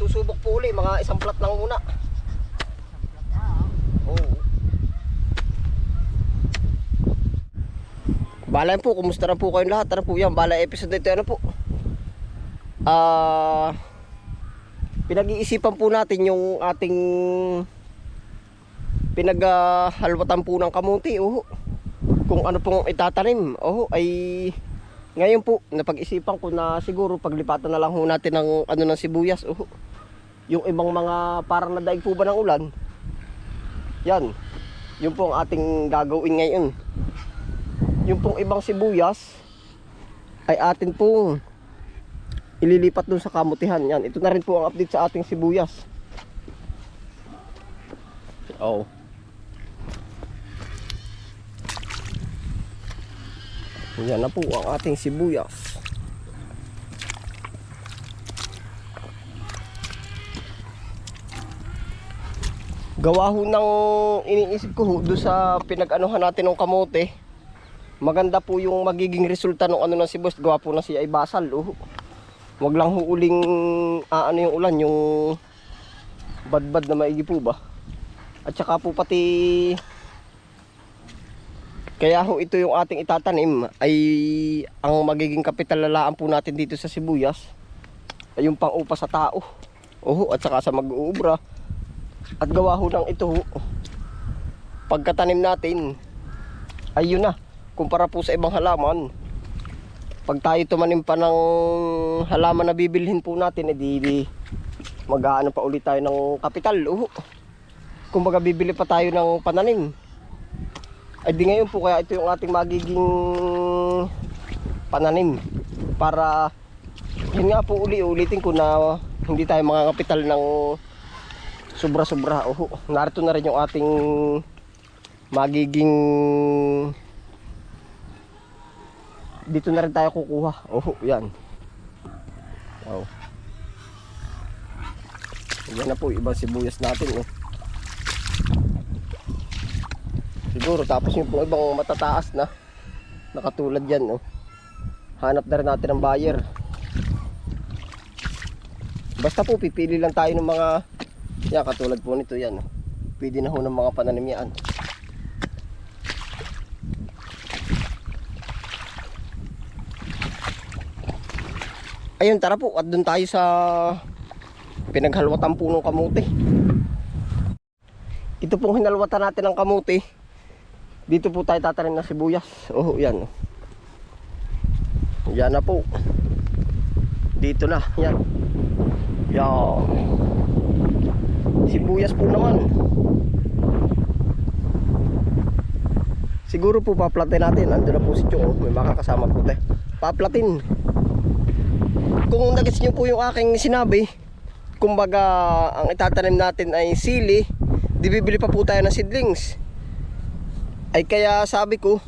susubok po uli, mga isang plat lang muna. Oo. Bala yan po, kumusta na po kayong lahat? Ano po yan? Bala episode ito, ano po? Ah... pinag-iisipan po natin yung ating pinaghalwatan po ng kamuti, oh. Kung ano pong itatanim, oh, ay ngayon po napag-isipan ko na siguro paglipatan na lang ho natin ng ano ng sibuyas, oh. Yung ibang mga parang nadaig po ba ng ulan? Yan. Yung po ang ating gagawin ngayon. Yung pong ibang sibuyas ay atin pong ililipat dun sa kamutihan. Yan. Ito na rin po ang update sa ating sibuyas. Oh. Yan na po ang ating sibuyas. Gawa ho ng iniisip ko doon sa pinag-anuhan natin ng kamote. Maganda po yung magiging resulta ng ano ng sibuyas. Gawa po na siya ay basal. Oh. Wag lang ho uling ah, ano yung ulan, yung badbad na maigi po ba. At saka po pati kaya ho ito yung ating itatanim ay ang magiging kapital lalaan po natin dito sa sibuyas ay yung pang-upa sa tao. Oho, at saka sa mag-uubra. At gawa ho ng ito. Pagkatanim natin ay yun na. Kumpara po sa ibang halaman. Pag tayo tumanim pa ng halaman na bibilhin po natin, edi mag-aano pa ulit tayo ng kapital. Oho. Kumbaga bibili pa tayo ng pananim. Ay di ngayon po kaya ito yung ating magiging pananim para yun nga po uli ulitin ko na hindi tayo mga kapital ng sobra-sobra. Oho, narito na rin yung ating magiging dito na rin tayo kukuha. Oho, yan. Wow. Yan na po ibang sibuyas natin. Oh. Siguro tapos yung pong ibang matataas na nakatulad yan. Oh. Hanap na rin natin ng buyer. Basta po pipili lang tayo ng mga yan katulad po nito yan. Oh. Pwede na ho ng mga pananim yan. Ayun, tara po. At doon tayo sa pinaghalwatan punong kamuti. Ito pong hinalwatan natin ng kamuti. Dito po tayo tatanim ng sibuyas. Oh, yan. Yan na po. Dito na. Yan. Yan. Sibuyas po naman. Siguro po paplatin natin. Ando na po si Chong. May makakasama po tayo. Paplatin kung nagets nyo po yung aking sinabi, kumbaga ang itatanim natin ay sili, di bibili pa po tayo ng seedlings. Ay kaya sabi ko,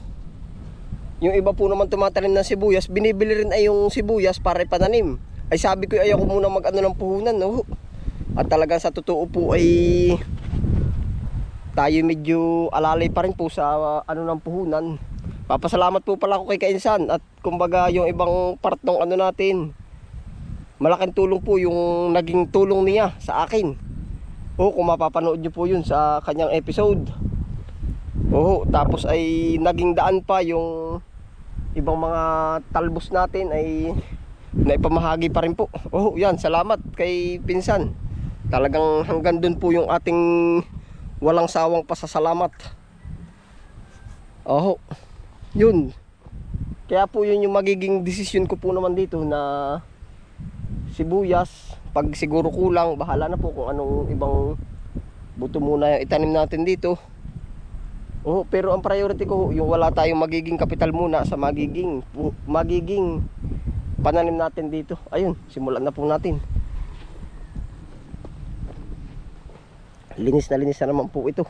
yung iba po naman tumatanim ng sibuyas, binibili rin ay yung sibuyas para ipananim. Ay sabi ko ayaw ko muna mag ano ng puhunan, no? At talaga sa totoo po ay tayo medyo alalay pa rin po sa ano ng puhunan. Papasalamat po pala ako kay Kainsan at kumbaga yung ibang part ng ano natin, malaking tulong po yung naging tulong niya sa akin. O kung mapapanood nyo po yun sa kanyang episode. Oo, tapos ay naging daan pa yung ibang mga talbos natin ay naipamahagi pa rin po. Oh, yan, salamat kay Pinsan. Talagang hanggang dun po yung ating walang sawang pasasalamat. Oh, yun. Kaya po yun yung magiging desisyon ko po naman dito na sibuyas. Pag siguro kulang bahala na po kung anong ibang buto muna yung itanim natin dito. Oh, pero ang priority ko yung wala tayong magiging kapital muna sa magiging magiging pananim natin dito. Ayun simulan na po natin linis na linis na naman po ito.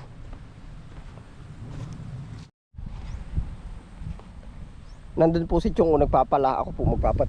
Nandun po si Chong nagpapala ako po magpapat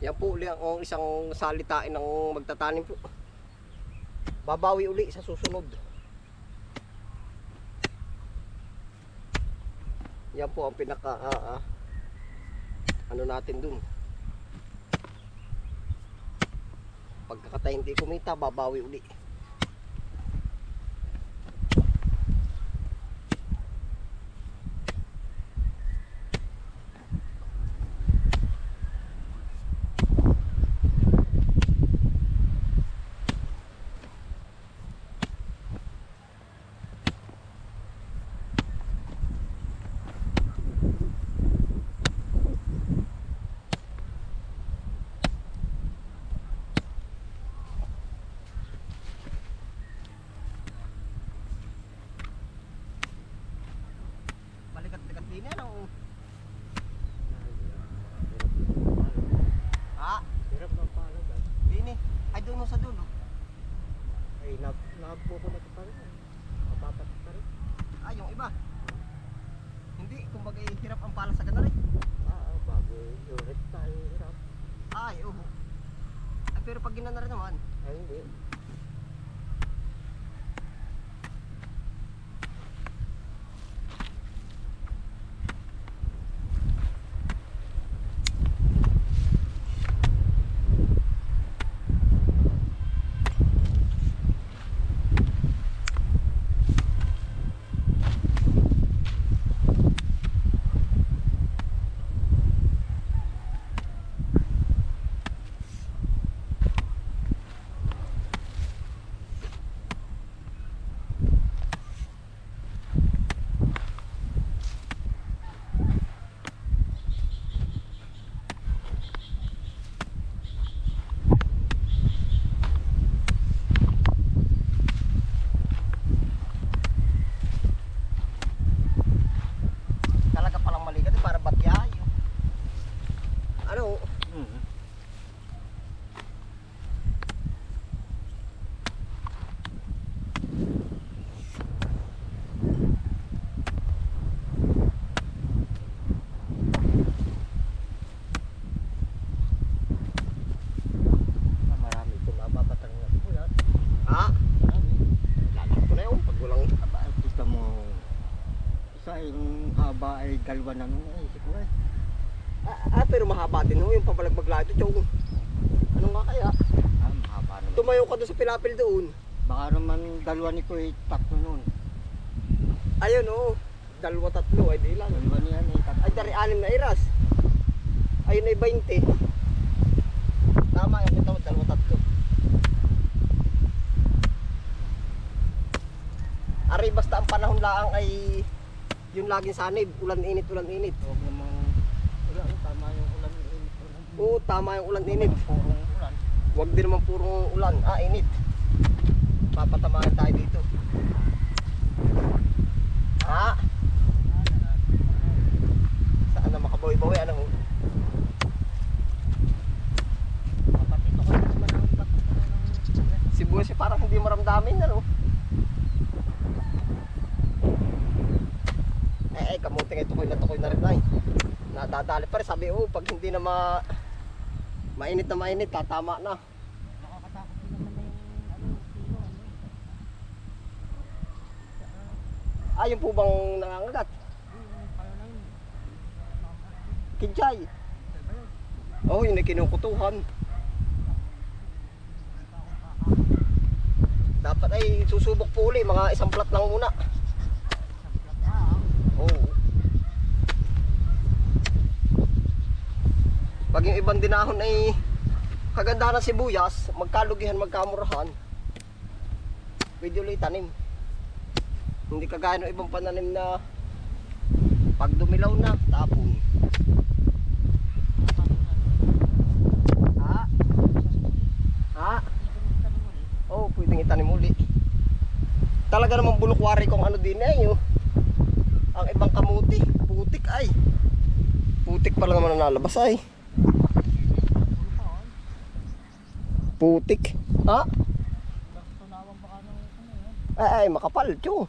Yan po uli ang isang salitain ng magtatanim po. Babawi uli sa susunod. Yan po ang pinaka ah, ah, ano natin dun. Pagkakatay hindi kumita, babawi uli. Balikat-likat din yan ang... Ha? Hirap ng palag ah. Dini. Ay doon mo sa dulo. Ay, nab nabuo ko na ito pa rin. Mapapat pa rin. Ah, yung iba. Hindi, kumbaga hirap ang pala sa ganun eh. Ah, bago yung tayo hirap. Ay, oo. Ay, pero pag ginana rin naman, Ay, hindi. talaga palang mali ka din para batyayo. Ano? Mm. Ah, marami ito mapapatang na po yan. Ha? Marami. Lalak ko na yun. Pag walang... Aba, kita mo. Sa yung haba ay dalawa na nung naisip ko eh. Ah, ah, pero mahaba din ho yung pabalagbag lang ito. Ano nga kaya? Ah, mahaba naman. Tumayo ka doon sa pilapil doon. Baka naman dalawa ni eh, tatlo nun. Ayun, oo. Dalawa, tatlo. Ay, di lang. Dalawa niyan eh, tatlo. Ay, dari anim na iras. Ayun ay 20. Tama yan. Ito, dalawa, tatlo. Ari, basta ang panahon laang ay yung laging sanib. Ulan init, ulan init. Huwag namang, tama yung ulan. ulan. Oo, tama yung ulan init. Huwag din naman purong ulan. Ah, init. Papatamaan tayo dito. Ha? Saan na makabawi-bawi? Ano? Kapatid ko kasi naman ang pag ng Sibuyas eh, parang hindi maramdamin. Ano? Eh, eh, kamuting ito ko'y natukoy na rin ay. Nadadali pa rin. Sabi, oh, pag hindi na ma... Mainit na mainit, tatama na. Nakakatakot din naman na yung ano, ano. Ah, yun po bang nangangagat? Na. Kinchay. Oh, yun ay kinukutuhan. Dapat ay susubok po uli, mga isang plat lang muna. Isang plat ah. Oo. Pag yung ibang dinahon ay kagandahan ng sibuyas, magkalugihan, magkamurahan, pwede ulit tanim. Hindi kagaya ng ibang pananim na pag dumilaw na, tapon. Ha? Ha? Oo, oh, pwedeng itanim uli. Talaga namang bulukwari kung ano din eh, ang ibang kamuti, putik ay. Putik pa lang naman ang nalabas ay. Putik. Ha? Ay, ay, makapal, tiyong.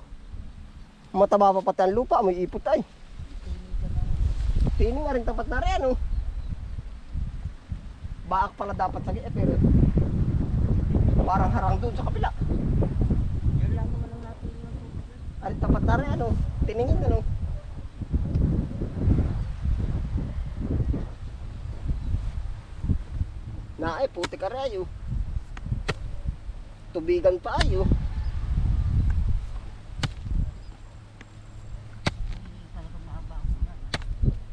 Mataba pa pati ang lupa, may ipot ay. Tini nga rin tapat na rin, ano. baak pala dapat lagi eh pero parang harang doon sa natin. Ay tapat na rin ano, tiningin ano. Na ay puti ka rin ayo. Tubigan pa ayo.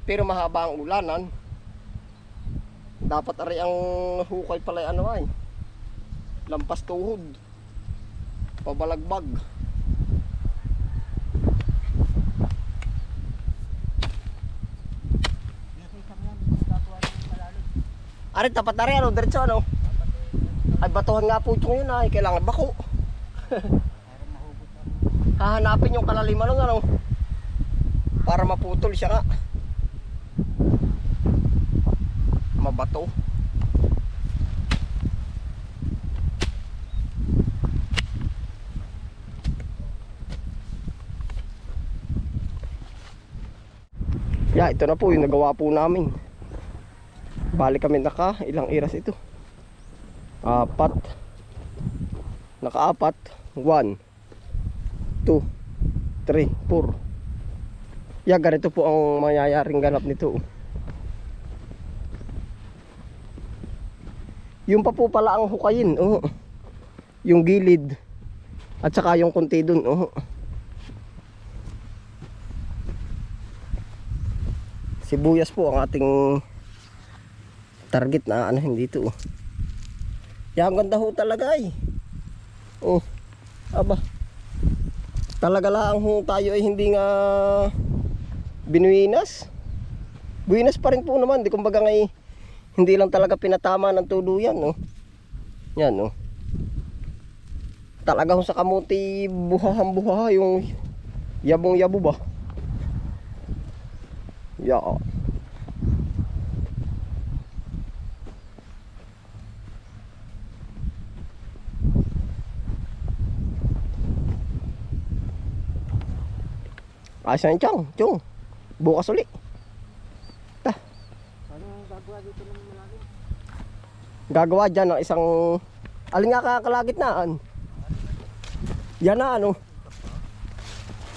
Pero mahaba ang ulanan. Dapat ari ang hukay pala ano ay. Lampas tuhod. Pabalagbag. Ari tapat na rin ano, diretso ano. Ay batuhan nga po itong yun ay kailangan bako. Hahanapin yung kalaliman ng ano. Para maputol siya nga. Mabato. Ya, ito na po yung nagawa po namin. Balik kami naka, ilang iras ito? Apat. Nakaapat. One. 2, 3, 4. Yeah, ganito po ang mangyayaring ganap nito. Yung pa po pala ang hukayin, oh. Yung gilid. At saka yung konti dun, oh. Sibuyas po ang ating target na ano hindi ito. Oh. Yan, ang ganda ho talaga ay. Oh. Aba. Talaga lang ho tayo ay hindi nga binuinas. Buinas pa rin po naman, di kumbaga ngay hindi lang talaga pinatama ng tuluyan, no. Yan, no. Talaga ho sa kamuti buhahan buha yung yabong yabo ba. Ya. Asan chong? Chong. Bukas uli. Ano ang gagawa dito ng malalim? Gagawa dyan ng isang alin nga kakalagitnaan. Yan na ano.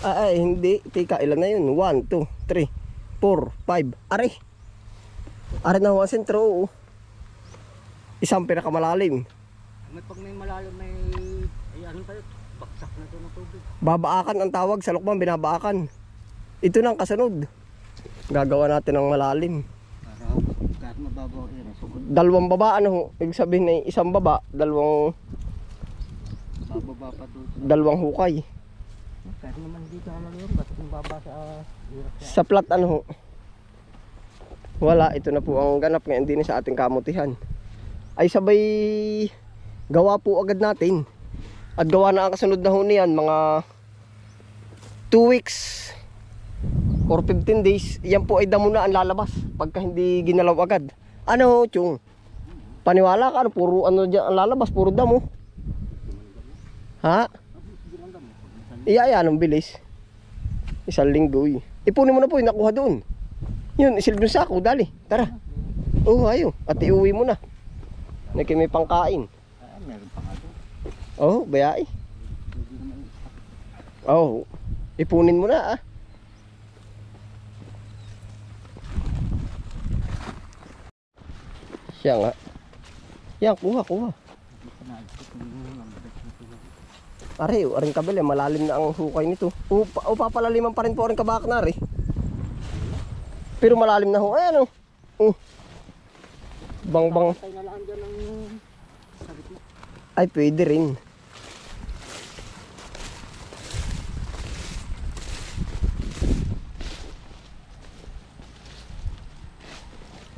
Ay, ay hindi. Tika, ilan na yun? 1, 2, 3, 4, 5. Are. Are na ang sentro. oh. Isang pinakamalalim. May pag may malalim may ay ano tayo, baksak na to ng tubig. Babaakan ang tawag sa lukman, binabaakan. Ito nang kasunod. Gagawa natin ng malalim. Kahit mababaw eh, sugod. Dalawang baba, ano ho? Ibig sabihin na isang baba, dalawang, Bababa pa doon. dalawang hukay. Kahit naman dito ano yun, ba't kung baba sa. Sa plat ano ho? Wala, ito na po ang ganap ngayon din sa ating kamutihan. Ay sabay gawa po agad natin. At gawa na ang kasunod na ho niyan, mga 2 weeks or 15 days, yan po ay damo na ang lalabas pagka hindi ginalaw agad. Ano Chung? Paniwala ka, ano, puro ano dyan ang lalabas, puro damo. Ha? Iya, yan, ang bilis. Isang linggo eh. Ipunin mo na po yung nakuha doon. Yun, isilbin sa ako, dali. Tara. Oo, oh, ayo. At iuwi mo na. Nagkay may pangkain. Meron pa nga. Oo, oh, bayai. Oo. Oh, ipunin mo na ah. Siya nga. Yan, kuha, kuha. dito na ito kung ang bigat na ito. Are, oh, aring kabel eh, malalim na ang hukay nito. O, o papalaliman pa rin po aring kabak na rin. Pero malalim na ho. Ayan oh. Oh. Bang bang. Ay, pwede rin.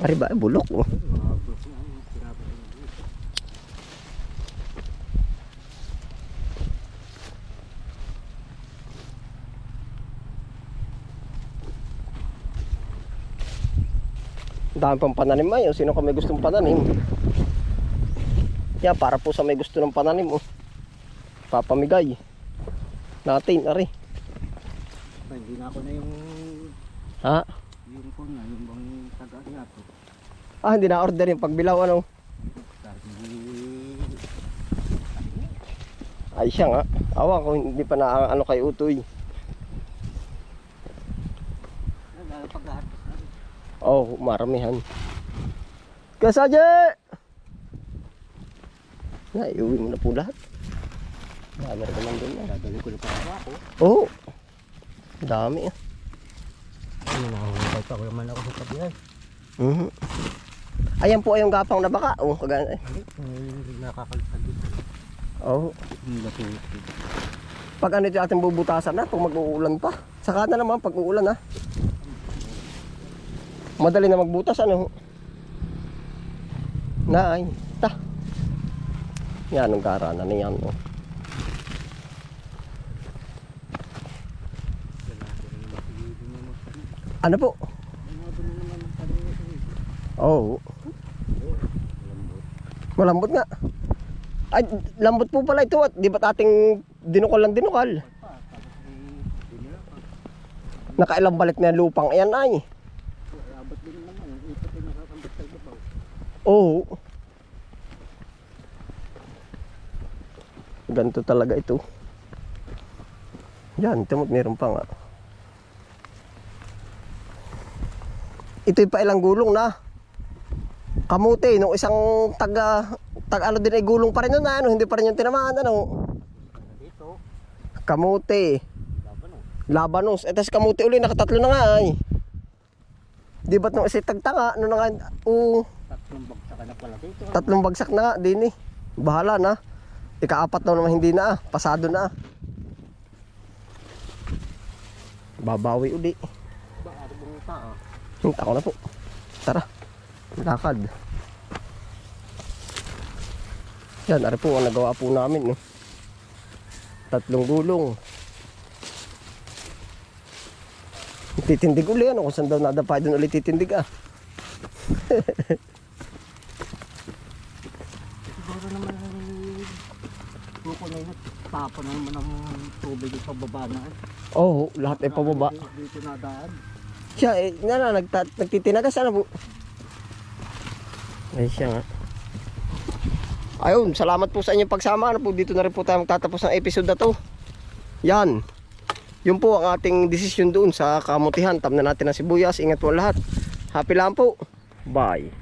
Pare ba, bulok oh. Mga blok na ang tirapan na dito. Ang dami pang pananim ay, oh. sino ka may gustong pananim? Yan, para po sa may gusto ng pananim oh. Papamigay. Natin, ari. Hindi na ako na yung Ha? yung ko na, yung bang taga nato. Ah, hindi na order yung pagbilaw ano. Ay siya nga. Awa ko hindi pa na ano kay Utoy. Lalo pag-harvest na rin. Oh, maramihan. Kasaje! Na, iuwi mo na po lahat. Dami rin naman doon yan. Dadali ko na pa ako. Oo. Oh, dami ah. Ano nakahukay pa ko naman ako sa tabihan. Mhm. Ayan po ay yung gapang na baka. Oh, kagana. Hindi nakakalipad dito. Oh. Hindi natulog. Pag ano ito ating bubutasan na, pag mag-uulan pa. Saka na naman pag uulan ha. Madali na magbutas ano. Naay, ta. Yan ang karana na yan. Oh. Ano po? Oh. Malambot nga. Ay, lambot po pala ito at di ba't ating dinukal lang dinukal? Nakailang balik na lupang ayan ay. Abot din naman. Ipot ay nakakambot sa ibabaw. Oo. Ganito talaga ito. Yan, mo, meron pa nga. Ito'y pa ilang gulong na. Kamuti, nung isang taga, tag ano din ay gulong pa rin nun ano, hindi pa rin yung tinamaan, ano. Dito. Kamuti, Laban o. Labanos. Eh, tas kamuti uli, nakatatlo na nga ay. Di ba't nung isa tagtanga, ano nga, oo. Tatlong bagsak na pala dito. Tatlong bagsak na nga, din eh. Bahala na. Ikaapat daw naman hindi na ah. Pasado na ah. Babawi uli. Ba, ano bang tao? Hinta ko na po. Tara. Lakad. Yan, ari po ang nagawa po namin. No? Tatlong gulong. Titindig uli ano kung saan daw nadapa doon ulit titindig ah. Siguro naman ay na yun. Tapo na naman ang tubig sa baba na. eh. Oo, oh, lahat ay pababa. Dito, dito nadaan. Siya, eh, na, na, nagta, nagtitinagas, ano po? Ay, siya nga. Ayun, salamat po sa inyong pagsama. Ano po, dito na rin po tayo magtatapos ng episode na to. Yan. Yun po ang ating desisyon doon sa kamutihan. Tam na natin ang sibuyas. Ingat po ang lahat. Happy lang po. Bye.